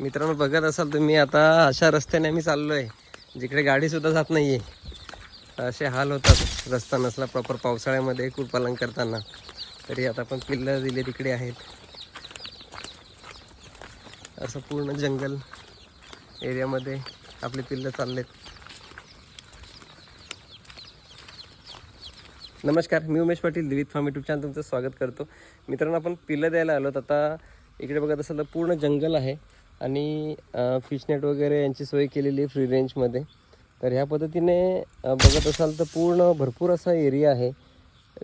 मित्रांनो बघत असाल तुम्ही आता अशा रस्त्याने आम्ही चाललो आहे जिकडे गाडीसुद्धा जात नाही आहे असे हाल होतात. रस्ता नसला प्रॉपर पावसाळ्यामध्ये कुरपालन करताना. तरी आता आपण पिल्लं दिले तिकडे आहेत. असं पूर्ण जंगल एरियामध्ये आपले पिल्लं चाललेत. नमस्कार मी Umesh Patil Divit farm YouTube channel तुमचं स्वागत करतो. मित्रांनो आपण पिल्लं द्यायला आलोत. आता इकडे बघत असाल तर पूर्ण जंगल आहे. आणि फिशनेट वगैरे यांची सोय केलेली आहे फ्री रेंजमध्ये तर ह्या पद्धतीने बघत असाल तर पूर्ण भरपूर असा एरिया आहे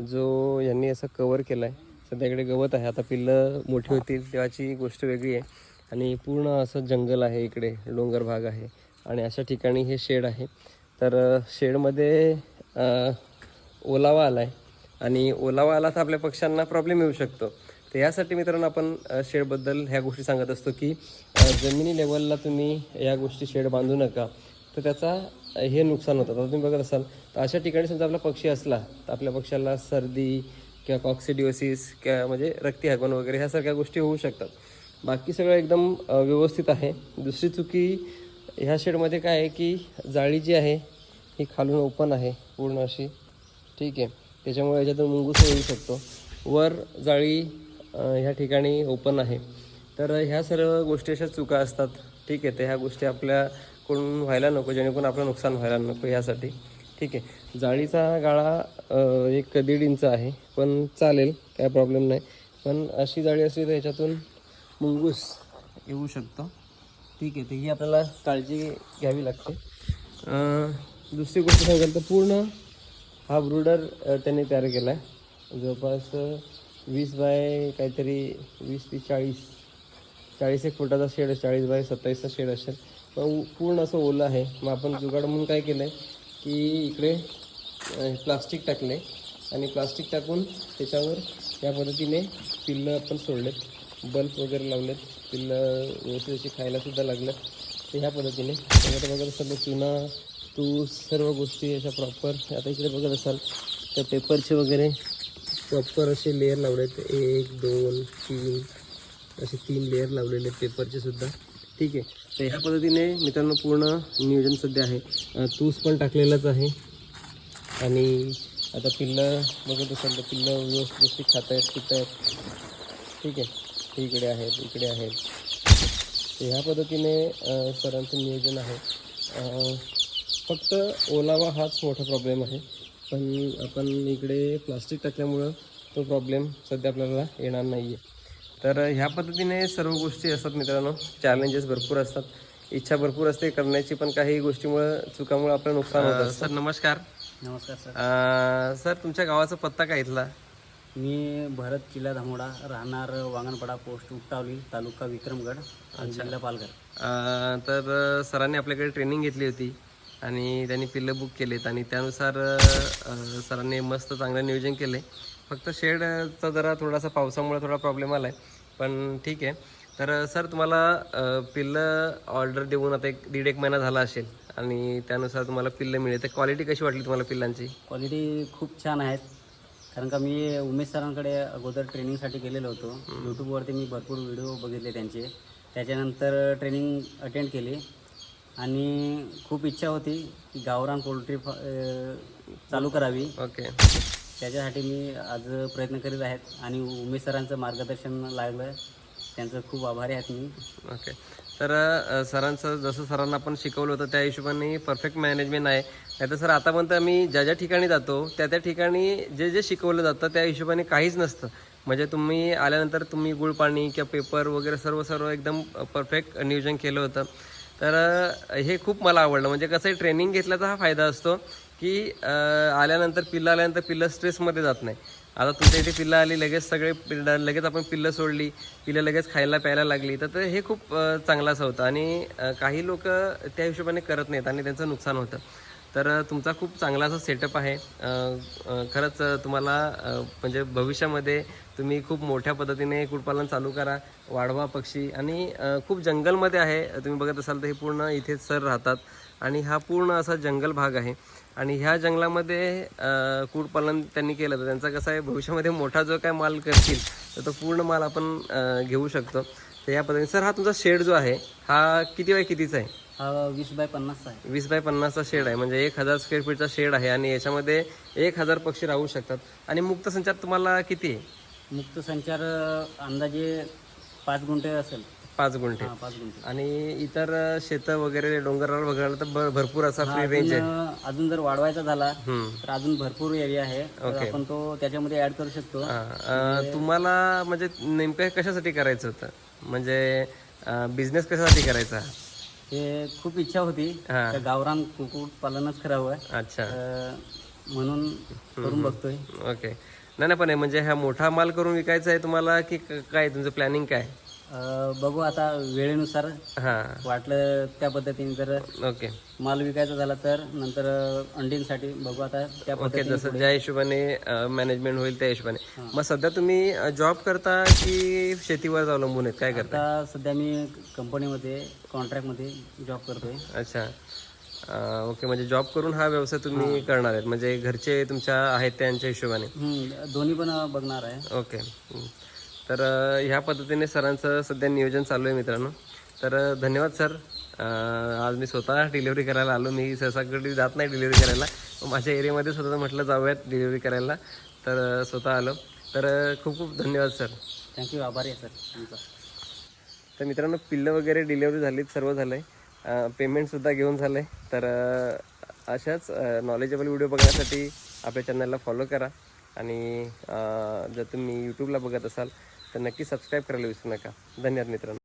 जो यांनी असं कवर केला आहे सध्याकडे गवत आहे. आता पिल्लं मोठी होतील तेव्हाची गोष्ट वेगळी आहे. आणि पूर्ण असं जंगल आहे इकडे डोंगर भाग आहे. आणि अशा ठिकाणी हे शेड आहे. तर शेडमध्ये ओलावा आला आहे आणि ओलावा आला तर आपल्या पक्ष्यांना प्रॉब्लेम येऊ शकतो. तर यासाठी मित्रांनो आपण शेडबद्दल ह्या गोष्टी सांगत असतो की जमिनी लेवलला तुम्ही या गोष्टी शेड बांधू नका. तर त्याचा हे नुकसान होतं. आता तुम्ही बघत असाल तर अशा ठिकाणी समजा आपला पक्षी असला तर आपल्या पक्षाला सर्दी किंवा कॉक्सिडिओसिस किंवा म्हणजे रक्ती हगवण वगैरे ह्या सगळ्या गोष्टी होऊ शकतात. बाकी सगळं एकदम व्यवस्थित आहे. दुसरी चुकी ह्या शेडमध्ये काय आहे की जाळी जी आहे ही खालून ओपन आहे पूर्ण अशी. ठीक आहे. त्याच्यामुळे याच्यातून मुंगूस येऊ शकतो. वर जाळी ह्या ठिकाणी ओपन आहे. तर ह्या सर्व गोष्टी अशा चुका असतात. ठीक आहे तर ह्या गोष्टी आपल्याकडून व्हायला नको जेणेकरून आपलं नुकसान व्हायला नको ह्यासाठी. ठीक आहे जाळीचा गाळा एक दीड इंच आहे पण चालेल काय प्रॉब्लेम नाही. पण अशी जाळी असली तर ह्याच्यातून मुंगूस येऊ शकतो. ठीक आहे तर ही आपल्याला काळजी घ्यावी लागते. दुसरी गोष्ट सांगाल तर पूर्ण हा ब्रुडर त्याने त्यांनी तयार केला आहे जवळपास वीस बाय काहीतरी वीस ते चाळीस चाळीस एक फुटाचा शेड चाळीस बाय सत्तावीसचा शेड असेल. पण पूर्ण असं ओलं आहे. मग आपण जुगाड म्हणून काय केलं आहे की इकडे प्लास्टिक टाकले आणि प्लास्टिक टाकून त्याच्यावर या पद्धतीने पिल्लं आपण सोडलेत. बल्ब वगैरे लावलेत. पिल्लं व्यवस्थित अशी खायलासुद्धा लागलं तर ह्या पद्धतीने त्यामध्ये वगैरे सर्व चुना तू सर्व गोष्टी अशा प्रॉपर आता इकडे बघत असाल तर पेपरचे वगैरे प्रॉपर असे लेअर लावले आहेत. एक दोन तीन असे तीन लेअर लावलेले आहेत पेपरचे सुद्धा. ठीक आहे. तर ह्या पद्धतीने मित्रांनो पूर्ण नियोजन सध्या आहे. तूस पण टाकलेलाच आहे. आणि आता पिल्लं बघत असेल तर पिल्लं व्यवस्थित अशी खात आहेत पित आहेत ठीक आहे. इकडे आहेत इकडे आहेत. तर ह्या पद्धतीने सरांचं नियोजन आहे. फक्त ओलावा हाच मोठा प्रॉब्लेम आहे. पण आपण इकडे प्लास्टिक टाकल्यामुळं तो प्रॉब्लेम सध्या आपल्याला येणार नाही आहे तर ह्या पद्धतीने सर्व गोष्टी असतात मित्रांनो. चॅलेंजेस भरपूर असतात. इच्छा भरपूर असते. करण्याची पण काही गोष्टीमुळं चुकामुळं आपलं नुकसान होतं सर नमस्कार. नमस्कार सर. अं, सर तुमच्या गावाचा पत्ता काय इथला? मी भरत किल्ला धामोडा राहणार वांगणपाडा पोस्ट उट्टावली तालुका विक्रमगड आणि जिल्हा पालघर. अं, तर सरांनी आपल्याकडे ट्रेनिंग घेतली होती. आणि त्यांनी पिल्लं बुक केलेत आणि त्यानुसार सरांनी मस्त चांगलं नियोजन केले. फक्त शेडचा जरा थोडासा पावसामुळे थोडा प्रॉब्लेम आला आहे पण ठीक आहे. तर सर तुम्हाला पिल्लं ऑर्डर देऊन आता एक दीड एक महिना झाला असेल आणि त्यानुसार तुम्हाला पिल्लं मिळेल. तर क्वालिटी कशी वाटली तुम्हाला पिल्लांची? क्वालिटी खूप छान आहेत. कारण का मी उमेश सरांकडे अगोदर ट्रेनिंगसाठी गेलेलो होतो. यूट्यूबवरती मी भरपूर व्हिडिओ बघितले त्यांचे. त्याच्यानंतर ट्रेनिंग अटेंड केली. आणि खूप इच्छा होती की गावरान पोल्ट्री फ- अं, चालू करावी. ओके. त्याच्यासाठी मी आज प्रयत्न करीत आहेत आणि उमेश सरांचं मार्गदर्शन लागलं त्यांचं खूप आभारी आहेत मी. ओके. तर अ, सरांचं जसं सरांना आपण शिकवलं होतं त्या हिशोबाने परफेक्ट मॅनेजमेंट आहे. नाही तर सर आतापर्यंत आम्ही ज्या ज्या ठिकाणी जातो त्या त्या ठिकाणी जे जे शिकवलं जातं त्या हिशोबाने काहीच नसतं. म्हणजे तुम्ही आल्यानंतर तुम्ही गुळ पाणी किंवा पेपर वगैरे सर्व सर्व एकदम परफेक्ट नियोजन केलं होतं. तर हे खूप मला आवडलं. म्हणजे कसं आहे ट्रेनिंग घेतल्याचा हा फायदा असतो की आल्यानंतर पिल्लं आल्यानंतर पिल्लं स्ट्रेसमध्ये जात नाही. आता तुमच्या इथे पिल्लं आली लगेच सगळे पिल्लं लगेच आपण पिल्लं सोडली पिल्लं लगेच खायला प्यायला लागली. तर ते हे खूप चांगलं असं होतं. आणि काही लोक त्या हिशोबाने करत नाहीत आणि त्यांचं नुकसान होतं. तर तुमचा खूप चांगला असा सेटअप आहे. खरंच तुम्हाला म्हणजे भविष्यामध्ये तुम्ही खूप मोठ्या पद्धतीने कुक्कुटपालन चालू करा वाढवा पक्षी आणि खूप जंगलमध्ये आहे. तुम्ही बघत असाल तर हे पूर्ण इथे सर राहतात आणि हा पूर्ण असा जंगल भाग आहे. आणि ह्या जंगलामध्ये कुक्कुटपालन त्यांनी केलं तर त्यांचा कसं आहे भविष्यामध्ये मोठा जो काय माल करतील तर तो पूर्ण माल आपण घेऊ शकतो. तर या पद्धतीने. सर हा तुमचा शेड जो आहे हा किती बाय कितीचा आहे? हा वीस बाय पन्नासचा आहे. वीस बाय पन्नासचा शेड आहे. म्हणजे एक हजार स्क्वेअर फीटचा शेड आहे आणि याच्यामध्ये एक हजार पक्षी राहू शकतात. आणि मुक्त संचार तुम्हाला किती आहे? मुक्त संचार अंदाजे पाच गुंठे असेल. पाच गुंठे. हा पाच गुंठे. आणि इतर शेतं वगैरे डोंगरावर वगैरे तर भरपूर असा फ्री रेंज आहे. अजून अजून जर वाढवायचा झाला हम्म. तर अजून भरपूर एरिया आहे. तर आपण तो त्याच्यामध्ये ऍड करू शकतो. हा, अं, तुम्हाला म्हणजे नेमकं हे कशासाठी करायचं होतं? म्हणजे बिझनेस कशासाठी करायचा? हे खूप इच्छा होती. हा. तर गावरान कुक्कुट पालनच करावं. अच्छा. म्हणून करून बघतोय. ओके. नाही नाही पण हे म्हणजे हा मोठा माल करून विकायचा आहे तुम्हाला की क- काय तुमचं प्लॅनिंग काय? बघू आता वेळेनुसार हां. वाटलं त्या पद्धतीने जर ओके. माल विकायचा झाला तर नंतर अंडींसाठी बघू आता त्या ओके पद्धतीने जसं ज्या हिशोबाने मॅनेजमेंट होईल त्या हिशोबाने. मग सध्या तुम्ही जॉब करता की शेतीवर अवलंबून आहेत? काय करता? आता सध्या मी कंपनीमध्ये कॉन्ट्रॅक्टमध्ये जॉब करतोय. अच्छा. अं, ओके म्हणजे जॉब करून हा व्यवसाय तुम्ही करणार आहेत. म्हणजे घरचे तुमच्या आहेत त्यांच्या हिशोबाने. हम्म, दोन्ही पण बघणार आहे. ओके. हं. तर ह्या पद्धतीने सरांचं सध्या नियोजन चालू आहे मित्रांनो. तर धन्यवाद सर. आज मी स्वतः डिलिव्हरी करायला आलो. मी सहसा कधी जात नाही डिलिव्हरी करायला. माझ्या एरियामध्ये स्वतः म्हटलं जाऊयात डिलिव्हरी करायला. तर स्वतः आलो. तर खूप खूप धन्यवाद सर. थँक्यू आभारी आहे सर. तुमचा. तर मित्रांनो पिल्लं वगैरे डिलिव्हरी झालीत सर्व झालं आहे पेमेंटसुद्धा घेऊन झालं आहे तर अशाच नॉलेजेबल व्हिडिओ बघण्यासाठी आपल्या चॅनलला फॉलो करा. आणि जर तुम्ही यूट्यूबला बघत असाल तर नक्की सबस्क्राईब करायला विसरू नका. धन्यवाद मित्रांनो.